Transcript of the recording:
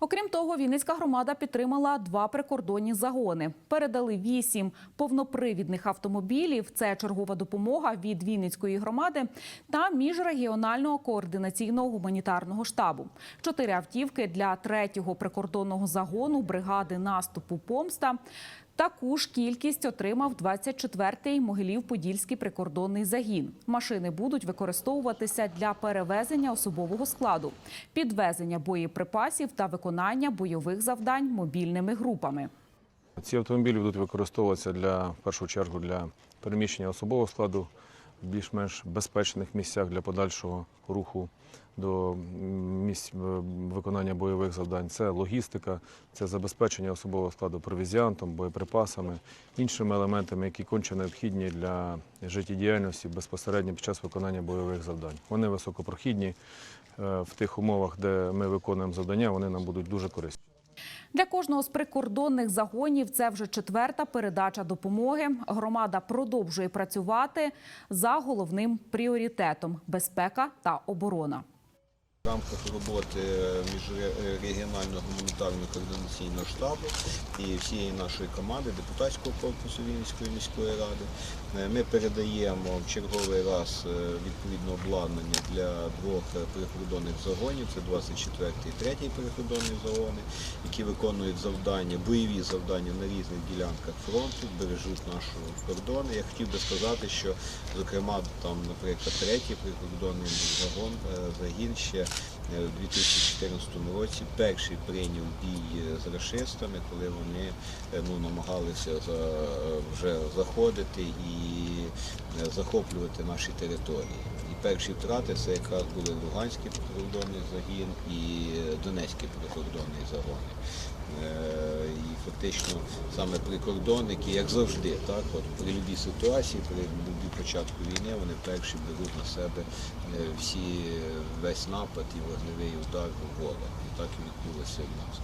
Окрім того, Вінницька громада підтримала два прикордонні загони. Передали вісім повнопривідних автомобілів. Це чергова допомога від Вінницької громади та міжрегіонального координаційного гуманітарного штабу. Чотири автівки для третього прикордонного загону бригади наступу Помста. Таку ж кількість отримав 24-й Могилів-Подільський прикордонний загін. Машини будуть використовуватися для перевезення особового складу, підвезення боєприпасів та виконання бойових завдань мобільними групами. Ці автомобілі будуть використовуватися для в першу чергу для переміщення особового складу більш-менш безпечних місцях для подальшого руху до місць е, виконання бойових завдань. Це логістика, це забезпечення особового складу провізіантом, боєприпасами, іншими елементами, які конче необхідні для життєдіяльності безпосередньо під час виконання бойових завдань. Вони високопрохідні е, в тих умовах, де ми виконуємо завдання, вони нам будуть дуже корисні. Для кожного з прикордонних загонів це вже четверта передача допомоги. Громада продовжує працювати за головним пріоритетом безпека та оборона. Рамках роботи міжрегіонального гуманітарного координаційного штабу і всієї нашої команди депутатського корпусу Вінницької міської ради е, ми передаємо в черговий раз е, відповідне обладнання для двох е, прикордонних загонів. Це 24 і 3 прикордонні загони, які виконують завдання, бойові завдання на різних ділянках фронту, бережуть наші кордони. Я хотів би сказати, що зокрема там, наприклад, третій прикордонний загон е, загін ще е, у 2014 році перший прийняв бій е, з рашистами, коли вони е, ну, намагалися за, е, вже заходити і е, захоплювати наші території. І перші втрати це якраз були Луганський прикордонний загін і Донецький прикордонний загони. Е, І фактично саме прикордонники, як завжди, так, от при будь-якій ситуації, при будь початку війни, вони перші беруть на себе е, всі, весь напад і вогневий удар в голову. І так і відбулося в нас.